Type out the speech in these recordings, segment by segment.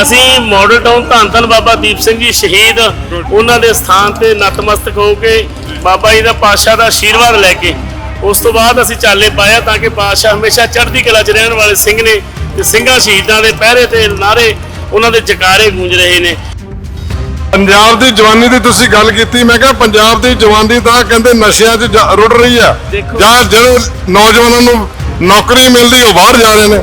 ਅਸੀਂ model town ਧੰਨ ਧੰਨ ਬਾਬਾ ਦੀਪ ਸਿੰਘ ਜੀ ਸ਼ਹੀਦ। ਉਹਨਾਂ ਦੇ ਸਥਾਨ ਤੇ ਨਤਮਸਤਕ ਹੋ ਕੇ ਬਾਬਾ ਜੀ ਦਾ ਪਾਤਸ਼ਾਹ ਦਾ ਆਸ਼ੀਰਵਾਦ ਲੈ ਕੇ ਉਸ ਤੋਂ ਬਾਅਦ ਅਸੀਂ ਚਾਲੇ ਪਾਇਆ ਤਾਂ ਕਿ ਪਾਤਸ਼ਾਹ ਹਮੇਸ਼ਾ ਚੜ੍ਹਦੀ ਕਲਾ 'ਚ ਰਹਿਣ ਵਾਲੇ ਸਿੰਘ ਨੇ ਤੇ ਸਿੰਘਾਂ ਸ਼ਹੀਦਾਂ ਦੇ ਪਹਿਰੇ ਤੇ ਨਾਰੇ ਉਹਨਾਂ ਦੇ ਜਕਾਰੇ ਗੂੰਜ ਰਹੇ ਨੇ। ਪੰਜਾਬ ਦੀ ਜਵਾਨੀ ਦੀ ਤੁਸੀਂ ਗੱਲ ਕੀਤੀ ਮੈਂ ਕਿਹਾ ਪੰਜਾਬ ਦੀ ਜਵਾਨੀ ਤਾਂ ਕਹਿੰਦੇ ਨਸ਼ਿਆਂ 'ਚ ਰੁੜ ਰਹੀ ਆ। ਜਾਂ ਜਿਹੜੇ ਨੌਜਵਾਨਾਂ ਨੂੰ ਨੌਕਰੀ ਮਿਲਦੀ ਉਹ ਬਾਹਰ ਜਾ ਰਹੇ ਨੇ।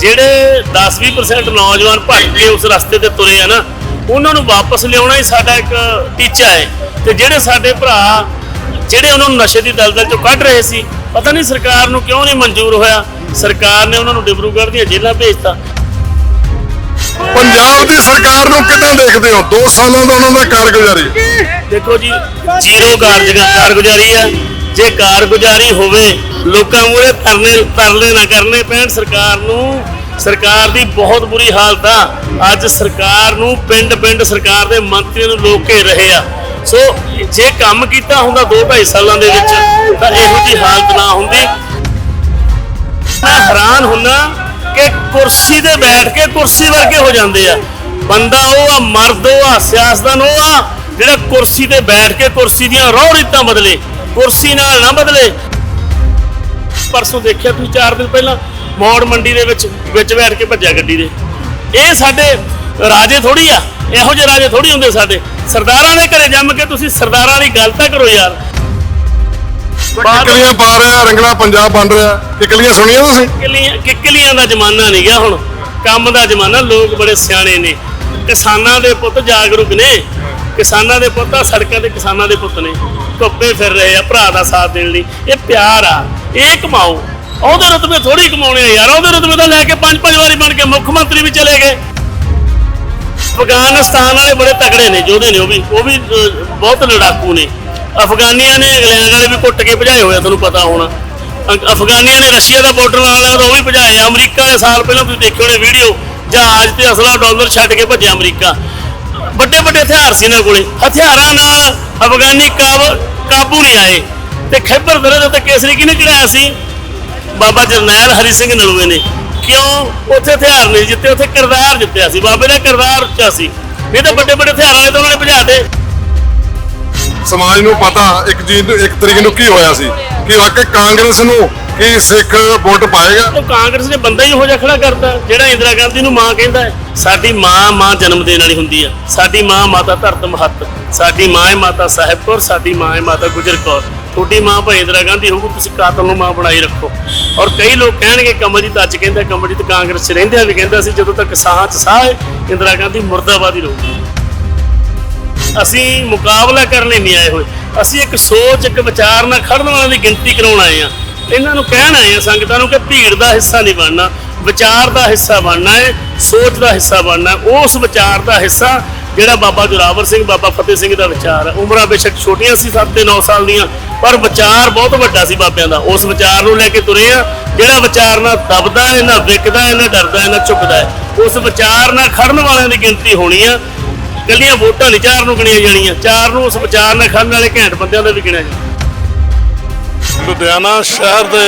ਜਿਹੜੇ 10-20% ਨੌਜਵਾਨ ਭੱਜ ਕੇ ਉਸ ਰਸਤੇ ਤੇ ਤੁਰੇ ਆ ਨਾ ਉਹਨਾਂ ਨੂੰ ਵਾਪਸ ਲਿਆਉਣਾ ਹੀ ਸਾਡਾ ਇੱਕ ਟੀਚਾ ਹੈ। ਤੇ ਜਿਹੜੇ ਸਾਡੇ ਭਰਾ ਜਿਹੜੇ ਉਹਨਾਂ ਨੂੰ ਨਸ਼ੇ ਦੀ ਦਲਦਲ ਚੋਂ ਕੱਢ ਰਹੇ ਸੀ ਪਤਾ ਨਹੀਂ ਸਰਕਾਰ ਨੂੰ ਕਿਉਂ ਨਹੀਂ ਮਨਜ਼ੂਰ ਹੋਇਆ। ਸਰਕਾਰ ਨੇ ਉਹਨਾਂ ਨੂੰ ਡਿਬਰੂਗੜ੍ਹ ਦੀਆਂ ਜੇਲ੍ਹਾਂ ਭੇਜਤਾ। ਪੰਜਾਬ ਦੀ ਸਰਕਾਰ ਨੂੰ ਕਿੱਦਾਂ ਦੇਖਦੇ ਹੋ? 2 ਸਾਲਾਂ ਦਾ ਉਹਨਾਂ ਦਾ ਕਾਰਗੁਜ਼ਾਰੀ। ਦੇਖੋ ਜੀ ਜ਼ੀਰੋ ਕਾਰਗੁਜ਼ਾਰੀ ਆ। ਜੇ ਕਾਰਗੁਜ਼ਾਰੀ ਹੋਵੇ ਲੋਕਾਂ ਮੂਹਰੇ ਤਰਨੇ ਤਰਲੇ ਨਾ ਕਰਨੇ ਪੈਣ। ਸਰਕਾਰ ਨੂੰ, ਸਰਕਾਰ ਦੀ ਬਹੁਤ ਬੁਰੀ ਹਾਲਤ ਆ। ਅੱਜ ਸਰਕਾਰ ਨੂੰ ਪਿੰਡ ਪਿੰਡ ਸਰਕਾਰ ਦੇ ਮੰਤਰੀਆਂ ਨੂੰ ਲੋਕ ਘੇਰ ਰਹੇ ਆ। ਸੋ, ਜੇ ਕੰਮ ਕੀਤਾ ਹੁੰਦਾ 2.5 ਸਾਲਾਂ ਦੇ ਵਿੱਚ, ਤਾਂ ਇਹੋ ਜੀ ਹਾਲਤ ਨਾ ਹੁੰਦੀ। ਮੈਂ ਹੈਰਾਨ ਹੁੰਨਾ ਕਿ ਕੁਰਸੀ ਤੇ ਬੈਠ ਕੇ ਕੁਰਸੀ ਵਰਗੇ ਹੋ ਜਾਂਦੇ ਆ। ਬੰਦਾ ਉਹ ਆ, ਮਰਦ ਉਹ ਆ, ਸਿਆਸਤਦਾਨ ਉਹ ਆ, ਜਿਹੜਾ ਕੁਰਸੀ ਤੇ ਬੈਠ ਕੇ ਕੁਰਸੀ ਦੀਆਂ ਰੋਹ ਰੀਤਾਂ ਬਦਲੇ, ਕੁਰਸੀ ਨਾਲ ਨਾ ਬਦਲੇ। ਪਰਸੋਂ ਦੇਖਿਆ ਤੁਸੀਂ 4 ਦਿਨ ਪਹਿਲਾਂ ਮੌੜ ਮੰਡੀ ਦੇ ਵਿੱਚ ਵਿੱਚ ਬੈਠ ਕੇ ਭੱਜਿਆ ਗੱਡੀ ਦੇ। ਇਹ ਸਾਡੇ ਰਾਜੇ ਥੋੜੀ ਆ ਇਹੋ ਜਿਹੇ ਰਾਜੇ ਥੋੜੀ ਹੁੰਦੇ ਸਾਡੇ। ਸਰਦਾਰਾਂ ਦੇ ਘਰੇ ਜੰਮ ਕੇ ਤੁਸੀਂ ਸਰਦਾਰਾਂ ਦੀ ਗੱਲ ਤਾਂ ਕਰੋ ਯਾਰ। ਕਿੱਕਲੀਆਂ ਪਾ ਰਿਹਾ ਰੰਗਲਾ ਪੰਜਾਬ ਬਣ ਰਿਹਾ। ਕਿੱਕਲੀਆਂ ਸੁਣੀਆਂ ਤੁਸੀਂ? ਕਿੱਕਲੀਆਂ ਕਿੱਕਲੀਆਂ ਦਾ ਜ਼ਮਾਨਾ ਨਹੀਂ ਗਿਆ ਹੁਣ। ਕੰਮ ਦਾ ਜ਼ਮਾਨਾ ਲੋਕ ਬੜੇ ਸਿਆਣੇ ਨੇ। ਕਿਸਾਨਾਂ ਦੇ ਪੁੱਤ ਜਾਗਰੂਕ ਨੇ। ਕਿਸਾਨਾਂ ਦੇ ਪੁੱਤ ਆ ਸੜਕਾਂ ਤੇ ਕਿਸਾਨਾਂ ਦੇ ਪੁੱਤ ਨੇ। ਧੁੱਪੇ ਫਿਰ ਰਹੇ ਆ ਭਰਾ ਦਾ ਸਾਥ ਦੇਣ ਲਈ। ਇਹ ਪਿਆਰ ਆ। ਇਹ ਕਮਾਓ। ਉਹਦੇ ਰਤਬੇ ਥੋੜੀ ਕਮਾਉਣੇ ਆ ਯਾਰ। ਉਹਦੇ ਰਤਬੇ ਤਾਂ ਲੈ ਕੇ ਪੰਜ ਪੰਜ ਵਾਰੀ ਬਣ ਕੇ ਮੁੱਖ ਮੰਤਰੀ ਵੀ ਚਲੇ ਗਏ। ਅਫਗਾਨਿਸਤਾਨ ਵਾਲੇ ਬੜੇ ਤਕੜੇ ਨੇ, ਯੋਧੇ ਨੇ ਉਹ ਵੀ। ਉਹ ਵੀ ਬਹੁਤ ਲੜਾਕੂ ਨੇ। ਅਫਗਾਨੀਆਂ ਨੇ ਇੰਗਲੈਂਡ ਵਾਲੇ ਵੀ ਕੁੱਟ ਕੇ ਭਜਾਏ ਹੋਏ ਤੁਹਾਨੂੰ ਪਤਾ ਹੋਣਾ। ਅਫਗਾਨੀਆਂ ਨੇ ਰਸ਼ੀਆ ਦਾ ਬਾਰਡਰ ਨਾਲ ਲੱਗਦਾ ਉਹ ਵੀ ਭਜਾਏ ਅਮਰੀਕਾ ਦੇ ਸਾਲ ਪਹਿਲਾਂ ਤੁਸੀਂ ਦੇਖੇ ਹੋਣੇ ਵੀਡੀਓ ਜਹਾਜ਼ ਤੇ ਅਸਲਾ ਡਾਲਰ ਛੱਡ ਕੇ ਭੱਜਿਆ ਅਮਰੀਕਾ। ਵੱਡੇ ਵੱਡੇ ਹਥਿਆਰ ਸੀ ਇਹਨਾਂ ਕੋਲੇ। ਹਥਿਆਰਾਂ ਨਾਲ ਅਫਗਾਨੀ ਕਾਬ, ਕਾਬੂ ਨਹੀਂ ਆਏ। ਤੇ ਖੈਬਰ ਦਰੇ ਦੇ ਉੱਤੇ ਕੇਸਰੀ ਕਿਹਨੇ ਚੜਾਇਆ ਸੀ? ਬਾਬਾ ਜਰਨੈਲ ਹਰੀ ਸਿੰਘ ਨਲੂਏ ਨੇ। ਕਿਉਂ? ਉੱਥੇ ਹਥਿਆਰ ਨਹੀਂ ਜਿੱਤੇ ਉੱਥੇ ਕਿਰਦਾਰ ਜਿੱਤਿਆ ਸੀ। ਬਾਬੇ ਦਾ ਕਿਰਦਾਰ ਉੱਚਾ ਸੀ। ਨਹੀਂ ਤਾਂ ਵੱਡੇ ਵੱਡੇ ਹਥਿਆਰਾਂ ਵਾਲੇ ਤਾਂ ਉਹਨਾਂ ਨੇ ਭਜਾਤੇ ਸਮਾਜ ਨੂੰ ਪਤਾ ਇੱਕ ਚੀਜ਼ ਨੂੰ ਇੱਕ ਤਰੀਕ ਨੂੰ ਕੀ ਹੋਇਆ ਸੀ? ਕਿ ਵਾਕਈ ਕਾਂਗਰਸ ਨੂੰ ਕੀ ਸਿੱਖ ਵੋਟ ਪਾਏਗਾ? ਉਹ ਕਾਂਗਰਸ ਨੇ ਬੰਦਾ ਹੀ ਇਹੋ ਜਿਹਾ ਖੜਾ ਕਰਤਾ ਜਿਹੜਾ ਇੰਦਰਾ ਗਾਂਧੀ ਨੂੰ ਮਾਂ ਕਹਿੰਦਾ ਹੈ ਸਾਡੀ ਮਾਂ ਮਾਂ ਜਨਮ ਦੇਣ ਵਾਲੀ ਹੁੰਦੀ ਆ। ਸਾਡੀ ਮਾਂ ਮਾਤਾ ਧਰਤ ਮਹੱਤ। ਸਾਡੀ ਮਾਂ ਹੈ ਮਾਤਾ ਸਾਹਿਬ ਕੌਰ ਸਾਡੀ ਮਾਂ ਹੈ ਮਾਤਾ ਗੁਜਰ ਕੌਰ। ਤੁਹਾਡੀ ਮਾਂ ਭਾਈ ਇੰਦਰਾ ਗਾਂਧੀ ਹੋਊ ਤੁਸੀਂ ਕਾਤਲ ਨੂੰ ਮਾਂ ਬਣਾਈ ਰੱਖੋ। ਔਰ ਕਈ ਲੋਕ ਕਹਿਣਗੇ ਕਮਲਜੀਤ ਅੱਜ ਕਹਿੰਦਾ ਕਮਲਜੀਤ ਕਾਂਗਰਸ 'ਚ ਰਹਿੰਦਿਆਂ ਵੀ ਕਹਿੰਦਾ ਸੀ, ਜਦੋਂ ਤੱਕ ਸਾਹਾਂ 'ਚ ਸਾਹ ਹੈ, ਇੰਦਰਾ ਗਾਂਧੀ ਮੁਰਦਾਬਾਦ ਹੀ ਰਹੂਗੀ। ਅਸੀਂ ਮੁਕਾਬਲਾ ਕਰਨ ਲਈ ਨਹੀਂ ਆਏ ਹੋਏ। ਅਸੀਂ ਇੱਕ ਸੋਚ, ਇੱਕ ਵਿਚਾਰ ਨਾਲ ਖੜਨ ਵਾਲਿਆਂ ਦੀ ਗਿਣਤੀ ਕਰਾਉਣ ਆਏ ਆ ਇਹਨਾਂ ਨੂੰ ਕਹਿਣ ਆਏ ਆ ਸੰਗਤਾਂ ਨੂੰ ਕਿ ਭੀੜ ਦਾ ਹਿੱਸਾ ਨਹੀਂ ਬਣਨਾ, ਵਿਚਾਰ ਦਾ ਹਿੱਸਾ ਬਣਨਾ ਹੈ, ਸੋਚ ਦਾ ਹਿੱਸਾ ਬਣਨਾ ਉਸ ਵਿਚਾਰ ਦਾ ਹਿੱਸਾ ਜਿਹੜਾ ਬਾਬਾ ਜੋਰਾਵਰ ਸਿੰਘ, ਬਾਬਾ ਫਤਿਹ ਸਿੰਘ ਦਾ ਵਿਚਾਰ ਹੈ। ਉਮਰਾਂ ਬੇਸ਼ੱਕ ਛੋਟੀਆਂ ਸੀ 7 ਤੇ 9 ਸਾਲ ਦੀਆਂ। ਪਰ ਵਿਚਾਰ ਬਹੁਤ ਵੱਡਾ ਸੀ ਬਾਬਿਆਂ ਦਾ। ਉਸ ਵਿਚਾਰ ਨੂੰ ਲੈ ਕੇ ਤੁਰੇ ਆ, ਜਿਹੜਾ ਵਿਚਾਰ ਨਾਲ ਦਬਦਾ ਹੈ, ਨਾ ਵਿਕਦਾ ਹੈ, ਨਾ ਡਰਦਾ ਹੈ, ਨਾ ਝੁਕਦਾ ਹੈ, ਉਸ ਵਿਚਾਰ ਨਾਲ ਖੜਨ ਵਾਲਿਆਂ ਦੀ ਗਿਣਤੀ ਹੋਣੀ ਆ। ਕੱਲੀਆਂ ਵੋਟਾਂ ਨਹੀਂ, ਚਾਰ ਨੂੰ ਗਿਣੀਆਂ ਜਾਣੀਆਂ। ਚਾਰ ਨੂੰ ਉਸ ਵਿਚਾਰ ਨਾਲ ਖੜਨ ਵਾਲੇ ਘੈਂਟ ਬੰਦਿਆਂ ਦਾ ਵੀ ਗਿਣਿਆ ਜਾਣਾ। ਲੁਧਿਆਣਾ ਸ਼ਹਿਰ ਦੇ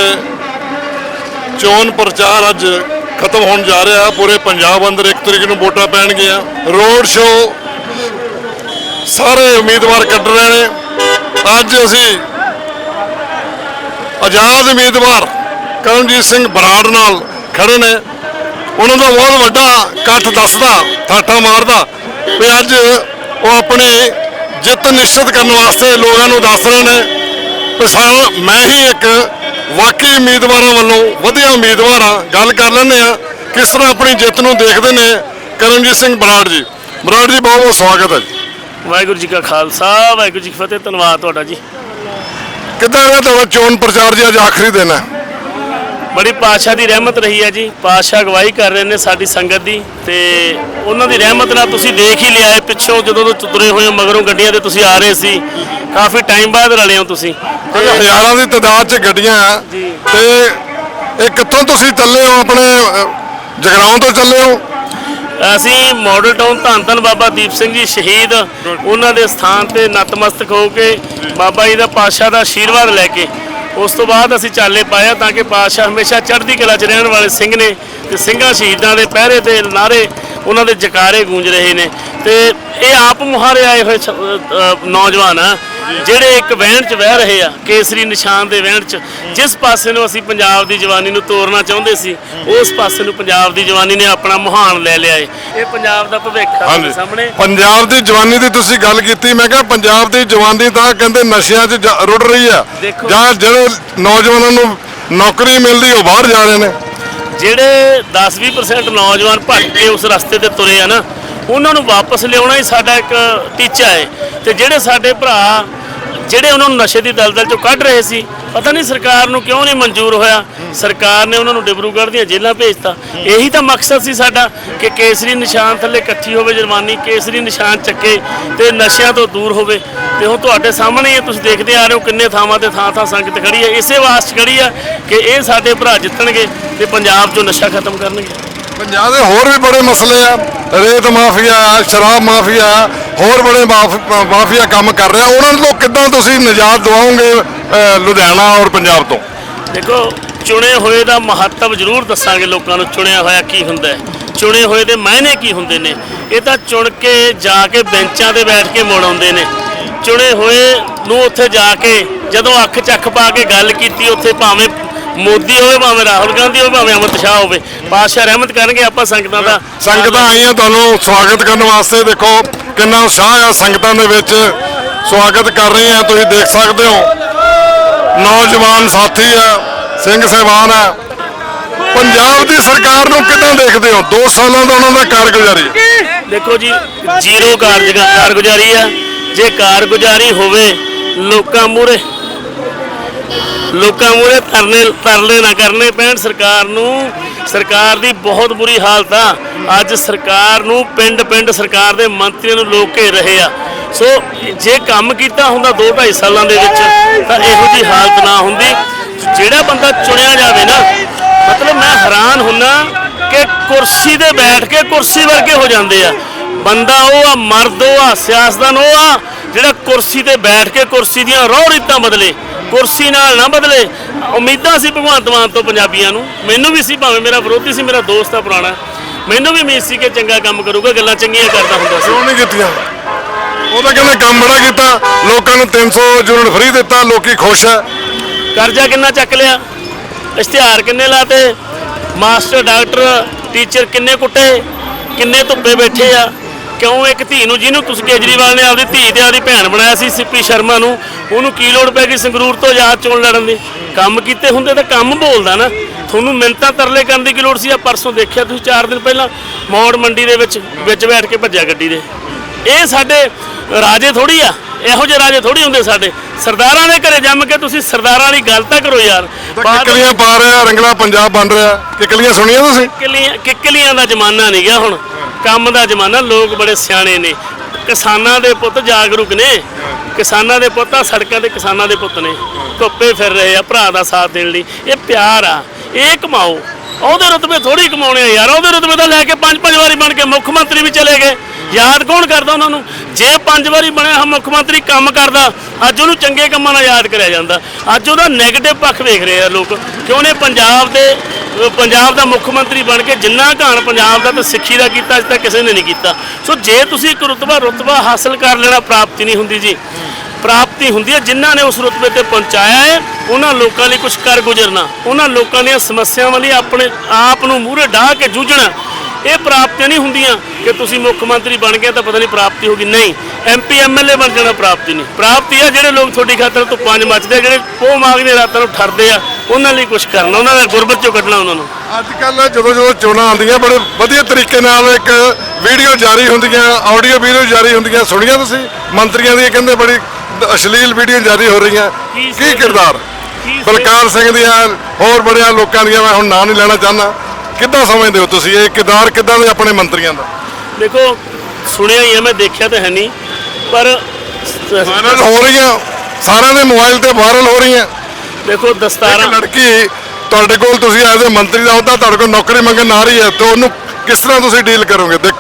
ਚੋਣ ਪ੍ਰਚਾਰ ਅੱਜ ਖਤਮ ਹੋਣ ਜਾ ਰਿਹਾ ਪੂਰੇ ਪੰਜਾਬ ਅੰਦਰ ਇੱਕ ਤਰੀਕੇ ਨੂੰ ਵੋਟਾਂ ਪੈਣਗੀਆਂ। ਰੋਡ ਸ਼ੋਅ ਸਾਰੇ ਉਮੀਦਵਾਰ ਕੱਢ ਰਹੇ ਨੇ। ਅੱਜ ਅਸੀਂ ਆਜ਼ਾਦ ਉਮੀਦਵਾਰ ਕਰਮਜੀਤ ਸਿੰਘ ਬਰਾੜ ਨਾਲ ਖੜੇ ਨੇ। ਉਹਨਾਂ ਦਾ ਬਹੁਤ ਵੱਡਾ ਇਕੱਠ ਦੱਸਦਾ, ਠਾਠਾ ਮਾਰਦਾ ਵੀ ਅੱਜ ਉਹ ਆਪਣੀ ਜਿੱਤ ਨਿਸ਼ਚਿਤ ਕਰਨ ਵਾਸਤੇ ਲੋਕਾਂ ਨੂੰ ਦੱਸ ਰਹੇ ਨੇ। ਵੀ ਸਾ- ਮੈਂ ਹੀ ਇੱਕ ਵਾਕਈ ਉਮੀਦਵਾਰਾਂ ਵੱਲੋਂ ਵਧੀਆ ਉਮੀਦਵਾਰ ਹਾਂ। ਗੱਲ ਕਰ ਲੈਂਦੇ ਆ ਕਿਸ ਤਰ੍ਹਾਂ ਆਪਣੀ ਜਿੱਤ ਨੂੰ ਦੇਖਦੇ ਨੇ ਕਰਮਜੀਤ ਸਿੰਘ ਬਰਾੜ ਜੀ। ਬਰਾੜ ਜੀ, ਬਹੁਤ ਬਹੁਤ ਸਵਾਗਤ ਹੈ ਜੀ। ਵਾਹਿਗੁਰੂ ਜੀ ਕਾ ਖਾਲਸਾ, ਵਾਹਿਗੁਰੂ ਜੀ ਕੀ ਫਤਿਹ, ਧੰਨਵਾਦ ਤੁਹਾਡਾ ਜੀ। ਕਿੱਦਾਂ ਰਿਹਾ ਤੁਹਾਡਾ ਚੋਣ ਪ੍ਰਚਾਰ ਜੀ ਅੱਜ ਆਖਰੀ ਦਿਨ ਹੈ? ਬੜੀ ਪਾਤਸ਼ਾਹ ਦੀ ਰਹਿਮਤ ਰਹੀ ਹੈ ਜੀ। ਪਾਤਸ਼ਾਹ ਅਗਵਾਈ ਕਰ ਰਹੇ ਨੇ ਸਾਡੀ ਸੰਗਤ ਦੀ ਤੇ ਉਹਨਾਂ ਦੀ ਰਹਿਮਤ ਨਾਲ ਤੁਸੀਂ ਦੇਖ ਹੀ ਲਿਆ ਹੈ ਪਿੱਛੋਂ ਜਦੋਂ ਤੋਂ ਤੁਰੇ ਹੋਏ ਹੋ ਮਗਰੋਂ ਗੱਡੀਆਂ ਤੇ ਤੁਸੀਂ ਆ ਰਹੇ ਸੀ। ਕਾਫੀ ਟਾਈਮ ਬਾਅਦ ਰਲੇ ਹੋ ਤੁਸੀਂ। ਤੇ ਹਜ਼ਾਰਾਂ ਦੀ ਤਾਦਾਦ 'ਚ ਗੱਡੀਆਂ ਆ। ਤੇ ਇਹ ਕਿੱਥੋਂ ਤੁਸੀਂ ਚੱਲੇ ਹੋ ਆਪਣੇ ਅਹ, ਜਗਰਾਉਂ ਤੋਂ ਚੱਲੇ ਹੋ? ਅਸੀਂ ਮਾਡਲ ਟਾਊਨ ਧੰਨ ਧੰਨ ਬਾਬਾ ਦੀਪ ਸਿੰਘ ਜੀ ਸ਼ਹੀਦ। ਉਹਨਾਂ ਦੇ ਸਥਾਨ ਤੇ ਨਤਮਸਤਕ ਹੋ ਕੇ ਬਾਬਾ ਜੀ ਦਾ ਪਾਤਸ਼ਾਹ ਦਾ ਆਸ਼ੀਰਵਾਦ ਲੈ ਕੇ ਉਸ ਤੋਂ ਬਾਅਦ ਅਸੀਂ ਚਾਲੇ ਪਾਇਆ ਤਾਂ ਕਿ ਪਾਤਸ਼ਾਹ ਹਮੇਸ਼ਾ ਚੜ੍ਹਦੀ ਕਲਾ 'ਚ ਰਹਿਣ ਵਾਲੇ ਸਿੰਘ ਨੇ ਤੇ ਸਿੰਘਾਂ ਸ਼ਹੀਦਾਂ ਦੇ ਪਹਿਰੇ ਤੇ ਨਾਰੇ ਉਹਨਾਂ ਦੇ ਜਕਾਰੇ ਗੂੰਜ ਰਹੇ ਨੇ ਤੇ ਇਹ ਆਪ ਮੁਹਾਰੇ ਆਏ ਹੋਏ ਨੌਜਵਾਨ ਆ। ਜਿਹੜੇ ਇੱਕ ਵਹਿਣ 'ਚ ਵਹਿ ਰਹੇ ਆ ਕੇਸਰੀ ਨਿਸ਼ਾਨ ਦੇ ਵਹਿਣ 'ਚ ਜਿਸ ਪਾਸੇ ਨੂੰ ਅਸੀਂ ਪੰਜਾਬ ਦੀ ਜਵਾਨੀ ਨੂੰ ਤੋਰਨਾ ਚਾਹੁੰਦੇ ਸੀ ਉਸ ਪਾਸੇ ਨੂੰ ਪੰਜਾਬ ਦੀ ਜਵਾਨੀ ਨੇ ਆਪਣਾ ਮੁਹਾਨ ਲੈ ਲਿਆ ਏ। ਇਹ ਪੰਜਾਬ ਦਾ ਭਵਿੱਖ ਆ ਸਾਡੇ ਸਾਹਮਣੇ। ਪੰਜਾਬ ਦੀ ਜਵਾਨੀ ਦੀ ਤੁਸੀਂ ਗੱਲ ਕੀਤੀ ਮੈਂ ਕਿਹਾ ਪੰਜਾਬ ਦੀ ਜਵਾਨੀ ਤਾਂ ਕਹਿੰਦੇ ਨਸ਼ਿਆਂ 'ਚ ਜਾ- ਰੁੜ ਰਹੀ ਆ। ਦੇਖੋ। ਜਾਂ ਜਿਹੜੇ ਨੌਜਵਾਨਾਂ ਨੂੰ ਨੌਕਰੀ ਮਿਲਦੀ ਉਹ ਬਾਹਰ ਜਾ ਰਹੇ ਨੇ। ਜਿਹੜੇ 10-20% ਨੌਜਵਾਨ ਭੱਜ ਕੇ ਉਸ ਰਸਤੇ ਤੇ ਤੁਰੇ ਆ ਨਾ ਉਹਨਾਂ ਨੂੰ ਵਾਪਸ ਲਿਆਉਣਾ ਹੀ ਸਾਡਾ ਇੱਕ ਟੀਚਾ ਹੈ। ਤੇ ਜਿਹੜੇ ਸਾਡੇ ਭਰਾ, ਜਿਹੜੇ ਉਹਨਾਂ ਨੂੰ ਨਸ਼ੇ ਦੀ ਦਲਦਲ ਚੋਂ ਕੱਢ ਰਹੇ ਸੀ, ਪਤਾ ਨਹੀਂ ਸਰਕਾਰ ਨੂੰ ਕਿਉਂ ਨਹੀਂ ਮਨਜ਼ੂਰ ਹੋਇਆ। ਸਰਕਾਰ ਨੇ ਉਹਨਾਂ ਨੂੰ ਡਿਬਰੂਗੜ੍ਹ ਦੀਆਂ ਜੇਲ੍ਹਾਂ ਭੇਜਤਾ। ਇਹੀ ਤਾਂ ਮਕਸਦ ਸੀ ਸਾਡਾ ਕਿ ਕੇਸਰੀ ਨਿਸ਼ਾਨ ਥੱਲੇ ਇਕੱਠੀ ਹੋਵੇ ਜਰਮਾਨੀ, ਕੇਸਰੀ ਨਿਸ਼ਾਨ ਚੱਕੇ ਤੇ ਨਸ਼ਿਆਂ ਤੋਂ ਦੂਰ ਹੋਵੇ। ਤੇ ਹੁਣ ਤੁਹਾਡੇ ਸਾਹਮਣੇ ਹੀ ਤੁਸੀਂ ਦੇਖਦੇ ਆ ਰਹੇ ਹੋ ਕਿੰਨੇ ਥਾਵਾਂ ਤੇ ਥਾਂ ਥਾਂ ਸੰਗਤ ਖੜੀ ਹੈ। ਇਸੇ ਵਾਸਤੇ ਖੜੀ ਆ ਕਿ ਇਹ ਸਾਡੇ ਭਰਾ ਜਿੱਤਣਗੇ ਤੇ ਪੰਜਾਬ 'ਚੋਂ ਨਸ਼ਾ ਖਤਮ ਕਰਨਗੇ। ਪੰਜਾਬ ਦੇ ਹੋਰ ਵੀ ਬੜੇ ਮਸਲੇ ਆ। ਰੇਤ ਮਾਫੀਆ, ਸ਼ਰਾਬ ਮਾਫੀਆ, ਹੋਰ ਬੜੇ ਮਾਫੀਆ ਕੰਮ ਕਰ ਰਿਹਾ। ਉਹਨਾਂ ਨੂੰ ਕਿੱਦਾਂ ਤੁਸੀਂ ਨਿਜਾਤ ਦਿਵਾਓਗੇ ਲੁਧਿਆਣਾ ਔਰ ਪੰਜਾਬ ਤੋਂ? ਦੇਖੋ, ਚੁਣੇ ਹੋਏ ਦਾ ਮਹੱਤਵ ਜ਼ਰੂਰ ਦੱਸਾਂਗੇ ਲੋਕਾਂ ਨੂੰ, ਚੁਣਿਆ ਹੋਇਆ ਕੀ ਹੁੰਦਾ ਹੈ। ਚੁਣੇ ਹੋਏ ਦੇ ਮਾਇਨੇ ਕੀ ਹੁੰਦੇ ਨੇ? ਇਹ ਤਾਂ ਚੁਣ ਕੇ ਜਾ ਕੇ ਬੈਂਚਾਂ ਤੇ ਬੈਠ ਕੇ ਮੋੜ ਆਉਂਦੇ ਨੇ। ਚੁਣੇ ਹੋਏ ਨੂੰ ਉੱਥੇ ਜਾ ਕੇ ਜਦੋਂ ਅੱਖ ਚੱਖ ਪਾ ਕੇ ਗੱਲ ਕੀਤੀ, ਉੱਥੇ ਭਾਵੇਂ ਮੋਦੀ ਹੋਵੇ ਭਾਵੇਂ ਰਾਹੁਲ ਗਾਂਧੀ ਹੋਵੇ ਭਾਵੇਂ ਅਮਿਤ ਸ਼ਾਹ ਹੋਵੇ ਪਾਤਸ਼ਾਹ ਰਹਿਮਤ ਕਰਨਗੇ ਆਪਾਂ ਸੰਗਤਾਂ ਦਾ। ਸੰਗਤਾਂ ਆਈਆਂ ਤੁਹਾਨੂੰ ਸਵਾਗਤ ਕਰਨ ਵਾਸਤੇ। ਦੇਖੋ ਕਿੰਨਾ ਉਤਸ਼ਾਹ ਆ ਸੰਗਤਾਂ ਦੇ ਵਿੱਚ। ਸਵਾਗਤ ਕਰ ਰਹੇ ਆ ਤੁਸੀਂ ਦੇਖ ਸਕਦੇ ਹੋ। ਨੌਜਵਾਨ ਸਾਥੀ ਆ ਸਿੰਘ ਸਹਿਬਾਨ ਆ। ਪੰਜਾਬ ਦੀ ਸਰਕਾਰ ਨੂੰ ਕਿੱਦਾਂ ਦੇਖਦੇ ਹੋ? 2 ਸਾਲਾਂ ਦਾ ਉਹਨਾਂ ਦਾ ਕਾਰਗੁਜ਼ਾਰੀ। ਦੇਖੋ ਜੀ ਜ਼ੀਰੋ ਕਾਰਗੁਜ਼ਾਰੀ ਆ। ਜੇ ਕਾਰਗੁਜ਼ਾਰੀ ਹੋਵੇ ਲੋਕਾਂ ਮੂਹਰੇ ਲੋਕਾਂ ਮੂਹਰੇ ਤਰਨੇ ਤਰਲੇ ਨਾ ਕਰਨੇ ਪੈਣ। ਸਰਕਾਰ ਨੂੰ, ਸਰਕਾਰ ਦੀ ਬਹੁਤ ਬੁਰੀ ਹਾਲਤ ਆ। ਅੱਜ ਸਰਕਾਰ ਨੂੰ ਪਿੰਡ ਪਿੰਡ ਸਰਕਾਰ ਦੇ ਮੰਤਰੀਆਂ ਨੂੰ ਲੋਕ ਘੇਰ ਰਹੇ ਆ। ਸੋ, ਜੇ ਕੰਮ ਕੀਤਾ ਹੁੰਦਾ 2 2.5 ਸਾਲਾਂ ਦੇ ਵਿੱਚ, ਤਾਂ ਇਹੋ ਜੀ ਹਾਲਤ ਨਾ ਹੁੰਦੀ। ਜਿਹੜਾ ਬੰਦਾ ਚੁਣਿਆ ਜਾਵੇ ਨਾ, ਮਤਲਬ ਮੈਂ ਹੈਰਾਨ ਹੁੰਨਾ ਕਿ ਕੁਰਸੀ ਤੇ ਬੈਠ ਕੇ ਕੁਰਸੀ ਵਰਗੇ ਹੋ ਜਾਂਦੇ ਆ। ਬੰਦਾ ਉਹ ਆ, ਮਰਦ ਉਹ ਆ, ਸਿਆਸਤਦਾਨ ਉਹ ਆ, ਜਿਹੜਾ ਕੁਰਸੀ ਤੇ ਬੈਠ ਕੇ ਕੁਰਸੀ ਦੀਆਂ ਰੋਹ ਰੀਤਾਂ ਬਦਲੇ। ਕੁਰਸੀ ਨਾਲ ਨਾ ਬਦਲੇ। ਉਮੀਦਾਂ ਸੀ ਭਗਵੰਤ ਮਾਨ ਤੋਂ ਪੰਜਾਬੀਆਂ ਨੂੰ। ਮੈਨੂੰ ਵੀ ਸੀ ਭਾਵੇਂ ਮੇਰਾ ਵਿਰੋਧੀ ਸੀ ਮੇਰਾ ਦੋਸਤ ਆ ਪੁਰਾਣਾ। ਮੈਨੂੰ ਵੀ ਉਮੀਦ ਸੀ ਕਿ ਚੰਗਾ ਕੰਮ ਕਰੂਗਾ ਗੱਲਾਂ ਚੰਗੀਆਂ ਕਰਦਾ ਹੁੰਦਾ ਸੀ। ਕਿਉਂ ਨਹੀਂ ਕੀਤੀਆਂ? ਉਹ ਤਾਂ ਕਹਿੰਦੇ ਕੰਮ ਬੜਾ ਕੀਤਾ ਲੋਕਾਂ ਨੂੰ 300 ਯੂਨਿਟ ਫ੍ਰੀ ਦਿੱਤਾ ਲੋਕੀ ਖੁਸ਼ ਹੈ ਕਰਜ਼ਾ ਕਿੰਨਾ ਚੱਕ ਲਿਆ? ਇਸ਼ਤਿਹਾਰ ਕਿੰਨੇ ਲਾਤੇ? ਮਾਸਟਰ ਡਾਕਟਰ ਟੀਚਰ ਕਿੰਨੇ ਕੁੱਟੇ? ਕਿੰਨੇ ਧੁੱਪੇ ਬੈਠੇ ਆ? ਕਿਉਂ ਇੱਕ ਧੀ ਨੂੰ ਜਿਹਨੂੰ ਤੁਸੀਂ ਕੇਜਰੀਵਾਲ ਨੇ ਆਪਦੀ ਧੀ ਤੇ ਆਪਦੀ ਭੈਣ ਬਣਾਇਆ ਸੀ ਸਿੱਪੀ ਸ਼ਰਮਾ ਨੂੰ ਉਹਨੂੰ ਕੀ ਲੋੜ ਪੈ ਗਈ ਸੰਗਰੂਰ ਤੋਂ ਆਜ਼ਾਦ ਚੋਣ ਲੜਨ ਦੀ? ਕੰਮ ਕੀਤੇ ਹੁੰਦੇ ਤਾਂ ਕੰਮ ਬੋਲਦਾ ਨਾ। ਤੁਹਾਨੂੰ ਮਿੰਤਾਂ ਤਰਲੇ ਕਰਨ ਦੀ ਕੀ ਲੋੜ ਸੀ? ਆ ਪਰਸੋਂ ਦੇਖਿਆ ਤੁਸੀਂ 4 ਦਿਨ ਪਹਿਲਾਂ ਮੌੜ ਮੰਡੀ ਦੇ ਵਿੱਚ ਵਿੱਚ ਬੈਠ ਕੇ ਭੱਜਿਆ ਗੱਡੀ ਦੇ। ਇਹ ਸਾਡੇ ਰਾਜੇ ਥੋੜੀ ਆ। ਇਹੋ ਜਿਹੇ ਰਾਜੇ ਥੋੜੀ ਹੁੰਦੇ ਸਾਡੇ। ਸਰਦਾਰਾਂ ਦੇ ਘਰੇ ਜੰਮ ਕੇ ਤੁਸੀਂ ਸਰਦਾਰਾਂ ਵਾਲੀ ਗੱਲ ਤਾਂ ਕਰੋ ਯਾਰ। ਕਿੱਕਲੀਆਂ ਪਾ ਰਿਹਾ ਰੰਗਲਾ ਪੰਜਾਬ ਬਣ ਰਿਹਾ। ਕਿੱਕਲੀਆਂ ਸੁਣੀਆਂ ਤੁਸੀਂ? ਕਿੱਕਲੀਆਂ ਕਿੱਕਲੀਆਂ ਦਾ ਜ਼ਮਾਨਾ ਨਹੀਂ ਗਿਆ ਹੁਣ। ਕੰਮ ਦਾ ਜ਼ਮਾਨਾ ਲੋਕ ਬੜੇ ਸਿਆਣੇ ਨੇ। ਕਿਸਾਨਾਂ ਦੇ ਪੁੱਤ ਜਾਗਰੂਕ ਨੇ। ਕਿਸਾਨਾਂ ਦੇ ਪੁੱਤ ਆ, ਸੜਕਾਂ ਤੇ ਕਿਸਾਨਾਂ ਦੇ ਪੁੱਤ ਨੇ। ਧੁੱਪੇ ਫਿਰ ਰਹੇ ਆ, ਭਰਾ ਦਾ ਸਾਥ ਦੇਣ ਲਈ। ਇਹ ਪਿਆਰ ਆ, ਇਹ ਕਮਾਓ। ਉਹਦੇ ਰੁਤਬੇ ਥੋੜੀ ਕਮਾਉਣੇ ਆ ਯਾਰ, ਉਹਦੇ ਰੁਤਬੇ ਤਾਂ ਲੈ ਕੇ ਪੰਜ ਪੰਜ ਵਾਰੀ ਬਣ ਕੇ ਮੁੱਖ ਮੰਤਰੀ ਵੀ ਚਲੇ ਗਏ। ਯਾਦ ਕੌਣ ਕਰਦਾ ਉਹਨਾਂ ਨੂੰ? ਜੇ ਪੰਜ ਵਾਰੀ ਬਣਿਆ ਹਾਂ ਮੁੱਖ ਮੰਤਰੀ ਕੰਮ ਕਰਦਾ, ਅੱਜ ਉਹਨੂੰ ਚੰਗੇ ਕੰਮਾਂ ਨਾਲ ਯਾਦ ਕਰਿਆ ਜਾਂਦਾ। ਅੱਜ ਉਹਦਾ 네ਗੇਟਿਵ ਪੱਖ ਵੇਖ ਰਹੇ ਆ ਲੋਕ। ਕਿਉਂ ਉਹਨੇ ਪੰਜਾਬ ਦੇ ਪੰਜਾਬ ਦਾ ਮੁੱਖ ਮੰਤਰੀ ਬਣ ਕੇ ਜਿੰਨਾ ਘਾਣ ਪੰਜਾਬ ਦਾ ਤੇ ਸਿੱਖੀ ਦਾ ਕੀਤਾ, ਅੱਜ ਤੱਕ ਕਿਸੇ ਨੇ ਨਹੀਂ ਕੀਤਾ। ਸੋ ਜੇ ਤੁਸੀਂ ਇੱਕ ਰੁਤਬਾ ਰੁਤਬਾ ਹਾਸਲ ਕਰ ਲੈਣਾ, ਪ੍ਰਾਪਤੀ ਨਹੀਂ ਹੁੰਦੀ ਜੀ। ਪ੍ਰਾਪਤੀ ਹੁੰਦੀ ਹੈ, ਜਿਨ੍ਹਾਂ ਨੇ ਉਸ ਰੁਤਬੇ ਤੇ ਪਹੁੰਚਾਇਆ ਹੈ, ਉਹਨਾਂ ਲੋਕਾਂ ਲਈ ਕੁਝ ਕਰ ਗੁਜ਼ਰਨਾ। ਉਹਨਾਂ ਲੋਕਾਂ ਦੀਆਂ ਸਮੱਸਿਆਵਾਂ ਲਈ ਆਪਣੇ ਆਪ ਨੂੰ ਮੂਹਰੇ ਢਾਹ ਕੇ ਜੂਝਣਾ। ਇਹ ਪ੍ਰਾਪਤੀਆਂ ਨਹੀਂ ਹੁੰਦੀਆਂ ਕਿ ਤੁਸੀਂ ਮੁੱਖ ਮੰਤਰੀ ਬਣ ਗਏ ਤਾਂ ਪਤਾ ਨਹੀਂ ਪ੍ਰਾਪਤੀ ਹੋਗੀ ਨਹੀਂ ਐਮਪੀ ਐਮਐਲਏ ਬਣ ਜਾਣਾ ਪ੍ਰਾਪਤੀ ਨਹੀਂ। ਪ੍ਰਾਪਤੀ ਆ ਜਿਹੜੇ ਲੋਕ ਤੁਹਾਡੀ ਖਾਤਰ ਤੋਂ ਪੰਜ ਮੱਚਦੇ ਜਿਹੜੇ ਪੋਹ ਮਾਗਦੇ ਰਾਤਾਂ ਨੂੰ ਠਰਦੇ ਆ ਉਹਨਾਂ ਲਈ ਕੁਝ ਕਰਨਾ ਉਹਨਾਂ ਦਾ ਗੁਰਬਤ ਚੋਂ ਕੱਢਣਾ ਉਹਨਾਂ ਨੂੰ। ਅੱਜ ਕੱਲ ਜਦੋਂ ਜਦੋਂ ਚੋਣਾਂ ਆਉਂਦੀਆਂ ਬੜੇ ਵਧੀਆ ਤਰੀਕੇ ਨਾਲ ਇੱਕ ਵੀਡੀਓ ਜਾਰੀ ਹੁੰਦੀਆਂ ਆਡੀਓ ਵੀਡੀਓ ਜਾਰੀ ਹੁੰਦੀਆਂ ਸੁਣੀਆਂ ਤੁਸੀਂ? ਮੰਤਰੀਆਂ ਦੀਆਂ ਕਹਿੰਦੇ ਬੜੀ ਅਸ਼ਲੀਲ ਵੀਡੀਓ ਜਾਰੀ ਹੋ ਰਹੀਆਂ। ਕੀ ਕਿਰਦਾਰ? ਬਲਕਾਰ ਸਿੰਘ ਦੀਆਂ ਹੋਰ ਬੜਿਆਂ ਲੋਕਾਂ ਦੀਆਂ ਮੈਂ ਹੁਣ ਨਾਂ ਨਹੀਂ ਲੈਣਾ ਚਾਹੁੰਦਾ। ਕਿੱਦਾਂ ਸਮਝਦੇ ਹੋ ਤੁਸੀਂ ਇਹ ਕਿਰਦਾਰ ਕਿੱਦਾਂ ਦੇ ਆਪਣੇ ਮੰਤਰੀਆਂ ਦਾ? ਦੇਖੋ ਸੁਣਿਆ ਹੀ ਹੈ ਮੈਂ ਦੇਖਿਆ ਤਾਂ ਹੈ ਨਹੀਂ। ਪਰ ਵਾਇਰਲ ਹੋ ਰਹੀਆਂ। ਸਾਰਿਆਂ ਦੇ ਮੋਬਾਈਲ ਤੇ ਵਾਇਰਲ ਹੋ ਰਹੀਆਂ। ਦੇਖੋ ਇੱਕ ਦਸਤਾਰਾਂ ਲੜਕੀ ਤੁਹਾਡੇ ਕੋਲ ਤੁਸੀਂ ਐਜ਼ ਮੰਤਰੀ ਦਾ ਅਹੁਦਾ ਤੁਹਾਡੇ ਕੋਲ ਨੌਕਰੀ ਮੰਗਣ ਆ ਰਹੀ ਹੈ ਤੇ ਉਹਨੂੰ ਕਿਸ ਤਰ੍ਹਾਂ ਤੁਸੀਂ ਡੀਲ ਕਰੋਗੇ? ਦੇਖ।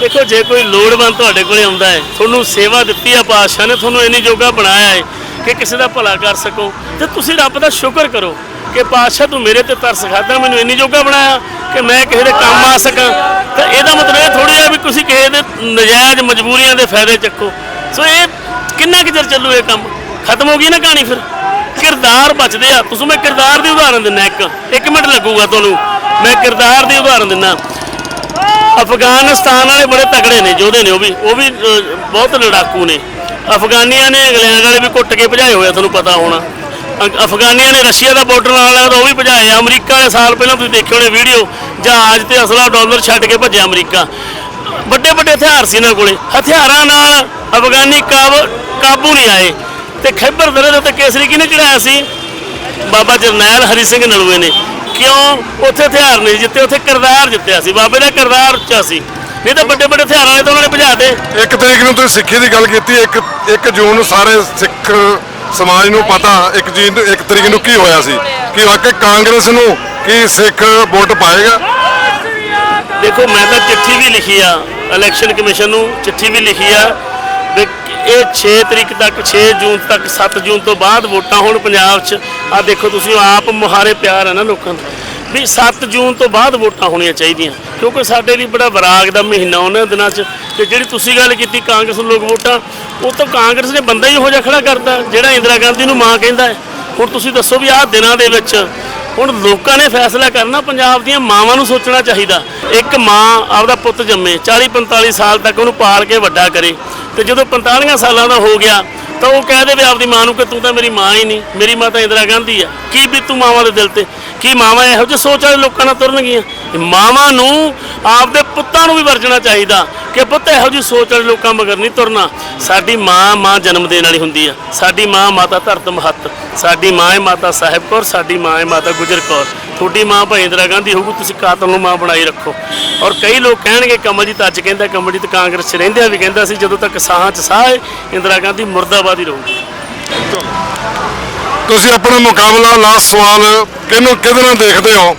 ਦੇਖੋ ਜੇ ਕੋਈ ਲੋੜਵੰਦ ਤੁਹਾਡੇ ਕੋਲੇ ਆਉਂਦਾ ਹੈ ਤੁਹਾਨੂੰ ਸੇਵਾ ਦਿੱਤੀ ਆ ਪਾਤਸ਼ਾਹ ਨੇ ਤੁਹਾਨੂੰ ਇੰਨੀ ਜੋਗਾ ਬਣਾਇਆ ਹੈ ਕਿ ਕਿਸੇ ਦਾ ਭਲਾ ਕਰ ਸਕੋ ਤੇ ਤੁਸੀਂ ਰੱਬ ਦਾ ਸ਼ੁਕਰ ਕਰੋ ਕਿ ਪਾਤਸ਼ਾਹ ਤੂੰ ਮੇਰੇ ਤੇ ਤਰਸ ਖਾਦਾ ਮੈਨੂੰ ਇੰਨੀ ਜੋਗਾ ਬਣਾਇਆ। ਕਿ ਮੈਂ ਕਿਸੇ ਦੇ ਕੰਮ ਆ ਸਕਾਂ। ਤਾਂ ਇਹਦਾ ਮਤਲਬ ਇਹ ਥੋੜੀ ਹੈ ਵੀ ਤੁਸੀਂ ਕਿਸੇ ਦੇ ਨਜਾਇਜ਼ ਮਜਬੂਰੀਆਂ ਦੇ ਫਾਇਦੇ ਚੱਕੋ। ਸੋ ਇਹ ਕਿੰਨਾ ਕੁ ਚਿਰ ਚੱਲੂ ਇਹ ਕੰਮ? ਖਤਮ ਹੋ ਗਈ ਨਾ ਕਹਾਣੀ ਫਿਰ? ਕਿਰਦਾਰ ਬਚਦੇ ਆ। ਤੁਸੀਂ ਮੈਂ ਕਿਰਦਾਰ ਦੀ ਉਦਾਹਰਨ ਦਿੰਦਾ ਇੱਕ। ਇੱਕ ਮਿੰਟ ਲੱਗੂਗਾ ਤੁਹਾਨੂੰ। ਮੈਂ ਕਿਰਦਾਰ ਦੀ ਉਦਾਹਰਨ ਦਿੰਦਾ। ਅਫਗਾਨਿਸਤਾਨ ਵਾਲੇ ਬੜੇ ਤਕੜੇ ਨੇ, ਯੋਧੇ ਨੇ ਉਹ ਵੀ। ਉਹ ਵੀ ਬਹੁਤ ਲੜਾਕੂ ਨੇ। ਅਫਗਾਨੀਆਂ ਨੇ, ਇੰਗਲੈਂਡ ਵਾਲੇ ਵੀ ਕੁੱਟ ਕੇ ਭਜਾਏ ਹੋਏ ਆ, ਤੁਹਾਨੂੰ ਪਤਾ ਹੋਣਾ। ਅ- ਅਫਗਾਨੀਆਂ ਨੇ ਰਸ਼ੀਆ ਦਾ ਬਾਰਡਰ ਨਾਲ ਤਾਂ ਉਹ ਵੀ ਭਜਾਏ ਆ। ਅਮਰੀਕਾ ਵਾਲੇ ਸਾਲ ਪਹਿਲਾਂ ਤੁਸੀਂ ਦੇਖੇ ਹੋਣੇ ਵੀਡੀਓ ਜਹਾਜ਼ ਤੇ ਅਸਲਾ ਡਾਲਰ ਛੱਡ ਕੇ ਭੱਜਿਆ ਅਮਰੀਕਾ। ਵੱਡੇ ਵੱਡੇ ਹਥਿਆਰ ਸੀ ਇਹਨਾਂ ਕੋਲੇ। ਹਥਿਆਰਾਂ ਨਾਲ ਅਫਗਾਨੀ ਕਾਬ- ਕਾਬੂ ਨਹੀਂ ਆਏ। ਤੇ ਖੈਬਰ ਦਰੇ ਦੇ ਉੱਤੇ ਕੇਸਰੀ ਕਿਹਨੇ ਚੜਾਇਆ ਸੀ? ਬਾਬਾ ਜਰਨੈਲ ਹਰੀ ਸਿੰਘ ਨਲੂਏ ਨੇ। ਕਿਉਂ? ਉੱਥੇ ਹਥਿਆਰ ਨਹੀਂ ਜਿੱਤੇ, ਉੱਥੇ ਕਿਰਦਾਰ ਜਿੱਤਿਆ ਸੀ। ਬਾਬੇ ਦਾ ਕਿਰਦਾਰ ਉੱਚਾ ਸੀ। ਨਹੀਂ ਤਾਂ ਵੱਡੇ ਵੱਡੇ ਹਥਿਆਰਾਂ ਨੇ ਤਾਂ ਉਹਨਾਂ ਨੇ ਭਜਾ ਦੇ ਇੱਕ ਤਰੀਕ ਨੂੰ ਤੁਸੀਂ ਸਿੱਖੀ ਦੀ ਗੱਲ ਕੀਤੀ, ਇੱਕ ਇੱਕ ਜੂਨ ਨੂੰ ਸਾਰੇ ਸਿੱਖ ਸਮਾਜ ਨੂੰ ਪਤਾ ਇੱਕ ਜੀਨ ਇੱਕ ਤਰੀਕ ਨੂੰ ਕੀ ਹੋਇਆ ਸੀ? ਕਿ ਵਾਕਈ ਕਾਂਗਰਸ ਨੂੰ ਕੀ ਸਿੱਖ ਵੋਟ ਪਾਏਗਾ? ਦੇਖੋ, ਮੈਂ ਤਾਂ ਚਿੱਠੀ ਵੀ ਲਿਖੀ ਆ ਇਲੈਕਸ਼ਨ ਕਮਿਸ਼ਨ ਨੂੰ ਚਿੱਠੀ ਵੀ ਲਿਖੀ ਆ ਵੀ ਇਹ 6 ਤਰੀਕ ਤੱਕ 6 ਜੂਨ ਤੱਕ 7 ਜੂਨ ਤੋਂ ਬਾਅਦ ਵੋਟਾਂ ਹੋਣ ਪੰਜਾਬ 'ਚ। ਆ ਦੇਖੋ, ਤੁਸੀਂ ਆਪ ਮੁਹਾਰੇ ਪਿਆਰ ਹੈ ਨਾ ਲੋਕਾਂ ਦਾ। ਵੀ 7 ਜੂਨ ਤੋਂ ਬਾਅਦ ਵੋਟਾਂ ਹੋਣੀਆਂ ਚਾਹੀਦੀਆਂ, ਕਿਉਂਕਿ ਸਾਡੇ ਲਈ ਬੜਾ ਵਿਰਾਗ ਦਾ ਮਹੀਨਾ ਉਹਨਾਂ ਦਿਨਾਂ 'ਚ। ਤੇ ਜਿਹੜੀ ਤੁਸੀਂ ਗੱਲ ਕੀਤੀ ਕਾਂਗਰਸ ਨੂੰ ਲੋਕ ਵੋਟਾਂ, ਉਹ ਤਾਂ ਕਾਂਗਰਸ ਨੇ ਬੰਦਾ ਹੀ ਇਹੋ ਜਿਹਾ ਖੜਾ ਕਰਤਾ, ਜਿਹੜਾ ਇੰਦਰਾ ਗਾਂਧੀ ਨੂੰ ਮਾਂ ਕਹਿੰਦਾ ਹੈ। ਹੁਣ ਤੁਸੀਂ ਦੱਸੋ ਵੀ ਆਹ ਦਿਨਾਂ ਦੇ ਵਿੱਚ ਹੁਣ ਲੋਕਾਂ ਨੇ ਫੈਸਲਾ ਕਰਨਾ, ਪੰਜਾਬ ਦੀਆਂ ਮਾਵਾਂ ਨੂੰ ਸੋਚਣਾ ਚਾਹੀਦਾ। ਇੱਕ ਮਾਂ ਆਪਦਾ ਪੁੱਤ ਜੰਮੇ 40 45 ਸਾਲ ਤੱਕ ਉਹਨੂੰ ਪਾਲ ਕੇ ਵੱਡਾ ਕਰੇ। ਤੇ ਜਦੋਂ 45 ਸਾਲਾਂ ਦਾ ਹੋ ਗਿਆ, ਤਾਂ ਉਹ ਕਹਿ ਦੇਵੇ ਆਪਦੀ ਮਾਂ ਨੂੰ ਕਿ ਤੂੰ ਤਾਂ ਮੇਰੀ ਮਾਂ ਹੀ ਨਹੀਂ, ਮੇਰੀ ਮਾਂ ਤਾਂ ਇੰਦਰਾ ਗਾਂਧੀ ਆ। ਕੀ ਵੀ ਤੂੰ ਮਾਵਾਂ ਦੇ ਦਿਲ ਤੇ, ਕੀ ਮਾਵਾਂ ਇਹੋ ਜਿਹੇ ਸੋਚ ਵਾਲੇ ਲੋਕਾਂ ਨਾਲ ਤੁਰਨਗੀਆਂ? ਮਾਵਾਂ ਨੂੰ ਆਪਦੇ ਪੁੱਤਾਂ ਨੂੰ ਵੀ ਵਰਜਣਾ ਚਾਹੀਦਾ। ਕਿ ਪੁੱਤ ਇਹੋ ਜਿਹੀ ਸੋਚ ਵਾਲੇ ਲੋਕਾਂ ਮਗਰ ਨਹੀਂ ਤੁਰਨਾ। ਸਾਡੀ ਮਾਂ ਮਾਂ ਜਨਮ ਦੇਣ ਵਾਲੀ ਹੁੰਦੀ ਆ। ਸਾਡੀ ਮਾਂ ਮਾਤਾ ਧਰਤ ਮਹੱਤ ਸਾਡੀ ਮਾਂ ਹੈ ਮਾਤਾ ਸਾਹਿਬ ਕੌਰ, ਸਾਡੀ ਮਾਂ ਹੈ ਮਾਤਾ ਗੁਜਰ ਕੌਰ। ਤੁਹਾਡੀ ਮਾਂ ਭਾਈ ਇੰਦਰਾ ਗਾਂਧੀ ਹੋਊ ਤੁਸੀਂ ਕਾਤਲ ਨੂੰ ਮਾਂ ਬਣਾਈ ਰੱਖੋ। ਔਰ ਕਈ ਲੋਕ ਕਹਿਣਗੇ, ਕਮਲਜੀਤ ਅੱਜ ਕਹਿੰਦਾ, ਕਮਲਜੀਤ ਕਾਂਗਰਸ 'ਚ ਰਹਿੰਦਿਆਂ ਵੀ ਕਹਿੰਦਾ ਸੀ, ਜਦੋਂ ਤੱਕ ਸਾਹਾਂ 'ਚ ਸਾਹ ਹੈ ਇੰਦਰਾ ਗਾਂਧੀ ਮੁਰਦਾਬਾਦ ਹੀ ਰਹੂਗੀ। ਤੁਸੀਂ ਆਪਣਾ ਮੁਕਾਬਲਾ, ਲਾਸਟ ਸਵਾਲ, ਕਿਹਨੂੰ ਕਿਹਦੇ ਨਾਲ ਦੇਖਦੇ ਹੋ?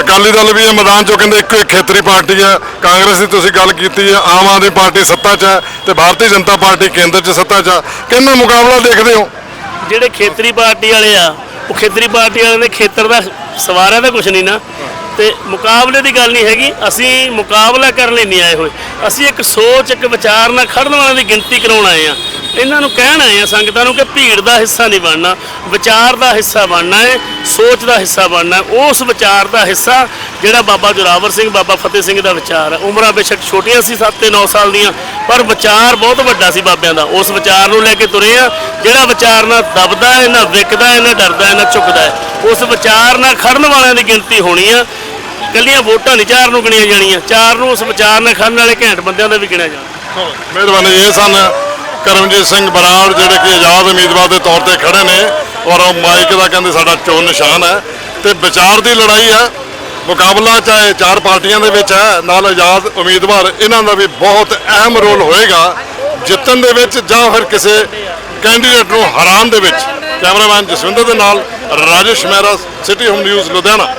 ਅਕਾਲੀ ਦਲ ਵੀ ਇਹ ਮੈਦਾਨ ਚੋਂ ਕਹਿੰਦੇ ਇੱਕੋ ਇੱਕ ਖੇਤਰੀ ਪਾਰਟੀ ਹੈ। ਕਾਂਗਰਸ ਦੀ ਤੁਸੀਂ ਗੱਲ ਕੀਤੀ ਹੈ, ਆਮ ਆਦਮੀ ਪਾਰਟੀ ਸੱਤਾ 'ਚ ਹੈ ਤੇ ਭਾਰਤੀ ਜਨਤਾ ਪਾਰਟੀ ਕੇਂਦਰ 'ਚ ਸੱਤਾ 'ਚ ਹੈ। ਕਿਹਨਾਂ ਮੁਕਾਬਲਾ ਦੇਖਦੇ ਹੋ? ਜਿਹੜੇ ਖੇਤਰੀ ਪਾਰਟੀ ਵਾਲੇ ਆ, ਉਹ ਖੇਤਰੀ ਪਾਰਟੀ ਵਾਲਿਆਂ ਦੇ ਖੇਤਰ ਦਾ ਸਵਾਰਿਆ ਤਾਂ ਕੁਝ ਨਹੀਂ ਨਾ। ਤੇ ਮੁਕਾਬਲੇ ਦੀ ਗੱਲ ਨਹੀਂ ਹੈਗੀ, ਅਸੀਂ ਮੁਕਾਬਲਾ ਕਰਨ ਲਈ ਨਹੀਂ ਆਏ ਹੋਏ। ਅਸੀਂ ਇੱਕ ਸੋਚ, ਇੱਕ ਵਿਚਾਰ ਨਾਲ ਖੜਨ ਵਾਲਿਆਂ ਦੀ ਗਿਣਤੀ ਕਰਾਉਣ ਆਏ ਆ। ਇਹਨਾਂ ਨੂੰ ਕਹਿਣ ਆਏ ਆ ਸੰਗਤਾਂ ਨੂੰ ਕਿ ਭੀੜ ਦਾ ਹਿੱਸਾ ਨਹੀਂ ਬਣਨਾ, ਵਿਚਾਰ ਦਾ ਹਿੱਸਾ ਬਣਨਾ ਹੈ ਸੋਚ ਦਾ ਹਿੱਸਾ ਬਣਨਾ ਹੈ। ਉਸ ਵਿਚਾਰ ਦਾ ਹਿੱਸਾ ਜਿਹੜਾ ਬਾਬਾ ਜੋਰਾਵਰ ਸਿੰਘ, ਬਾਬਾ ਫਤਿਹ ਸਿੰਘ ਦਾ ਵਿਚਾਰ ਹੈ ਉਮਰਾਂ ਬੇਸ਼ੱਕ ਛੋਟੀਆਂ ਸੀ 7 ਤੇ 9 ਸਾਲ ਦੀਆਂ, ਪਰ ਵਿਚਾਰ ਬਹੁਤ ਵੱਡਾ ਸੀ ਬਾਬਿਆਂ ਦਾ। ਉਸ ਵਿਚਾਰ ਨੂੰ ਲੈ ਕੇ ਤੁਰੇ ਆ, ਜਿਹੜਾ ਵਿਚਾਰ ਨਾਲ ਦਬਦਾ ਹੈ ਨਾ ਵਿਕਦਾ ਹੈ ਨਾ ਡਰਦਾ ਹੈ ਨਾ ਝੁਕਦਾ ਹੈ ਉਸ ਵਿਚਾਰ ਨਾਲ ਖੜਨ ਵਾਲਿਆਂ ਦੀ ਗਿਣਤੀ ਹੋਣੀ ਆ। ਕੱਲੀਆਂ ਵੋਟਾਂ ਨਹੀਂ, ਚਾਰ ਨੂੰ ਗਿਣੀਆਂ ਜਾਣੀਆਂ। ਚਾਰ ਨੂੰ ਉਸ ਵਿਚਾਰ ਨਾਲ ਖੜਨ ਵਾਲੇ ਘੈਂਟ ਬੰਦਿਆਂ ਦਾ ਵੀ ਗਿਣਿਆ ਜਾਣਾ। ਮਿਹਰਬਾਨੀ ਇਹ ਸਨ ਕਰਮਜੀਤ ਸਿੰਘ ਬਰਾੜ ਜਿਹੜੇ ਕਿ ਆਜ਼ਾਦ ਉਮੀਦਵਾਰ ਦੇ ਤੌਰ ਤੇ ਖੜੇ ਨੇ ਔਰ ਉਹ ਮਾਈਕ ਦਾ ਕਹਿੰਦੇ ਸਾਡਾ ਚੋਣ ਨਿਸ਼ਾਨ ਹੈ। ਤੇ ਵਿਚਾਰ ਦੀ ਲੜਾਈ ਹੈ। ਮੁਕਾਬਲਾ ਚਾਹੇ ਚਾਰ ਪਾਰਟੀਆਂ ਦੇ ਵਿੱਚ ਹੈ, ਨਾਲ ਆਜ਼ਾਦ ਉਮੀਦਵਾਰ ਇਹਨਾਂ ਦਾ ਵੀ ਬਹੁਤ ਅਹਿਮ ਰੋਲ ਹੋਏਗਾ। ਜਿੱਤਣ ਦੇ ਵਿੱਚ ਜਾਂ ਫਿਰ ਕਿਸੇ ਕੈਂਡੀਡੇਟ ਨੂੰ ਹਰਾਉਣ ਦੇ ਵਿੱਚ। ਕੈਮਰਾਮੈਨ ਜਸਵਿੰਦਰ ਦੇ ਨਾਲ Rajesh Mehra city home news Ludhiana.